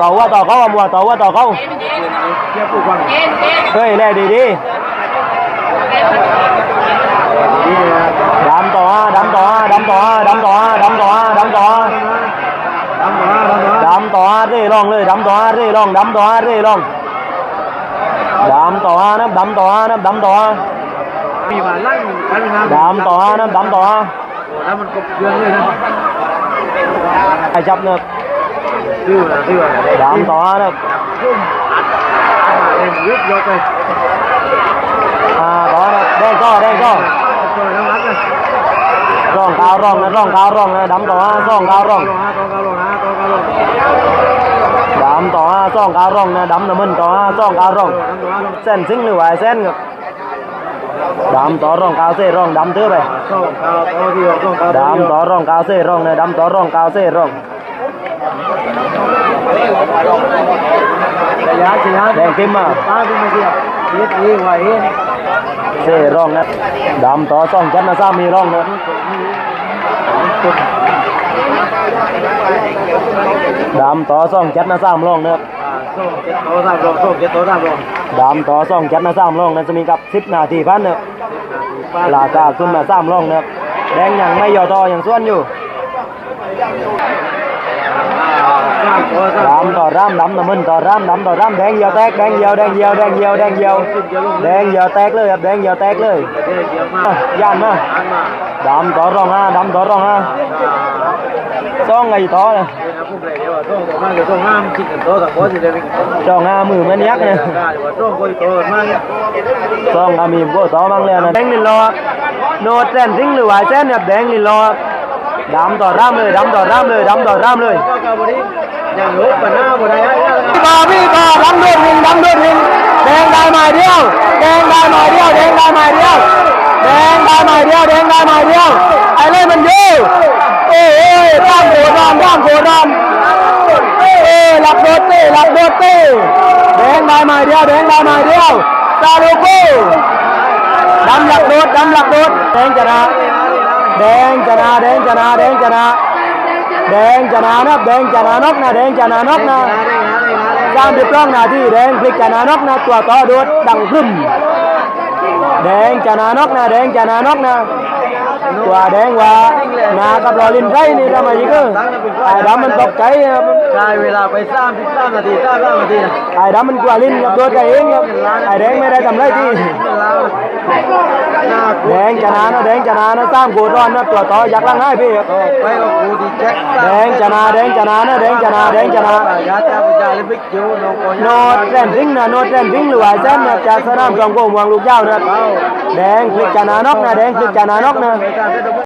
ต่อว่าต่อเขามัวต่อว่าต่อเขาเทียบผู้ฟังเฮ้ยแล่ดีดีนี่นะดำต่อดำต่อดำต่อดำต่อดำต่อดำต่อทำมาทำมาดำต่อเร่ร่องเลยดำต่อเร่ร่องดำต่อเร่ร่องดำต่อนะดำต่อนะดำต่อมีมาลั่งกันงานดำต่อนะดำต่อแล้วมันกบเยือนเลยนะไอ้จับเนอะดื้อนะดื้อนะดำต่อนะพุ่มอัดอัดมาเล่นยึดยกเลยอ่าต่อนะแดงก็แดงก็ตัวน้ำรักเลยร่องกาวร่อง นะร่องกาวร่องนะดงกาวร่องลงฮะตัวกาตัดำต่อร่องกาวร่องนะดำนะมันต่อร่องกาวร่องน้ำตัวลงเส้นซิงหรือว่าไอ้เส้นครับดำต่อร่องกาวเซ่ร่องดำเตื้อไปส่งกาวตัวเดียวส่งกาวดำต่อร่องเซ่ร่องนะดำต่อร่องกาวเซ่ร่องระยะระยะแดงเข้มมาป้าที่มาเดียยึดนี่ไว้เซร่องนะดำต่อซ่องจันนะซ้ำมีร่องนะดำต่อซ่องจันนะซ้ำร่องนะส่งเจ็ดโตสาซ่ามลงดำต่อซ่องจันนะซ้ำร่องนะจะมีกับสิบนาทีพันนะลากาขึ้นมาซ้ำร่องนะแดงยังไม่ย่อต่อยังส่วนอยู่ สามโตสามดำต่อร่ำดำน้ำมันต่อร่ำดำต่อร่ำแดงเหี่ยวแตกแดงเหี่ยวแดงเหี่ยวแดงเหี่ยวแดงเหี่ยวแดงเหี่ยวแตกเลยครับแดงเหี่ยวแตกเลยเดี๋ยวเดี๋ยวมาย่านมาอันมาดำต่อร่องฮะดำต่อร่องฮะซ่องไงต่อเลยเป็นอาผู้ใดเดี๋ยวส่งตัวมาเดี๋ยวส่งห้ามคิดกันโตสักคนจะได้ไม่กินจ้องฮะมือมันยักษ์เลยได้ว่าส่งคนโตมากเนี่ยซ่องก็มีพวกต่อบ้างเลยนะแดงลินลอโนดเส้นซิงหรือว่าเส้นเนี่ยแดงลินลอ ดำต่อร่ำเลยดำต่อร่ำเลยดำต่อร่ำเลยอย่างลุกปัญหาบุได้ให้พี่บาพี่บาดำโดดหินดำโดดหินแดงได้หมายเดียวแดงได้หมายเดียวแดงได้หมายเดียวแดงได้หมายเดียวแดงได้หมายเดียวไอ้เลยมันเดียวโอ้ยร่างโกรามร่างโกรามเอ้หลับโดดเต้หลับโดดเต้แดงได้หมายเดียวแดงได้หมายเดียวซาลโก้ดำหลับโดดดำหลับโดดแดงชนะ แดงชนะแดงชนะแดงชนะแดงชนะนะแดงชนะนกนะแดงชนะนกนะสามสิบสองนาที่แดงพลิกจานานกนะตัวต่อโดดดังขึ้นแดงจานานกนะแดงจานานกนะตัวแดงว่านากับรอลินไรนี่ทำไมอีกเออไอ้ดำมันตกใจครับใช้เวลาไปสามสิบสามนาทีสามสามนาทีไอ้ดำมันกลัวลินกับโดดใจเองครับไอ้แดงไม่ได้ทำไรที่น่า แดงจะนานะแดงจะนานะสร้างโกดอนนะตัวต่อยักล่างให้พี่ไปกับกูดีแจ็คแดงจะนาแดงจะนานะแดงจะนาแดงจะนายาจ้าจาลิบิกจิวน้องโกโนดแรนริงนะโนดแรนริงหรือว่าแซนนะจากสนามจอมโกมวางลูกเจ้านะแดงพลิกจะนานกนะแดงพลิกจะนานกนะ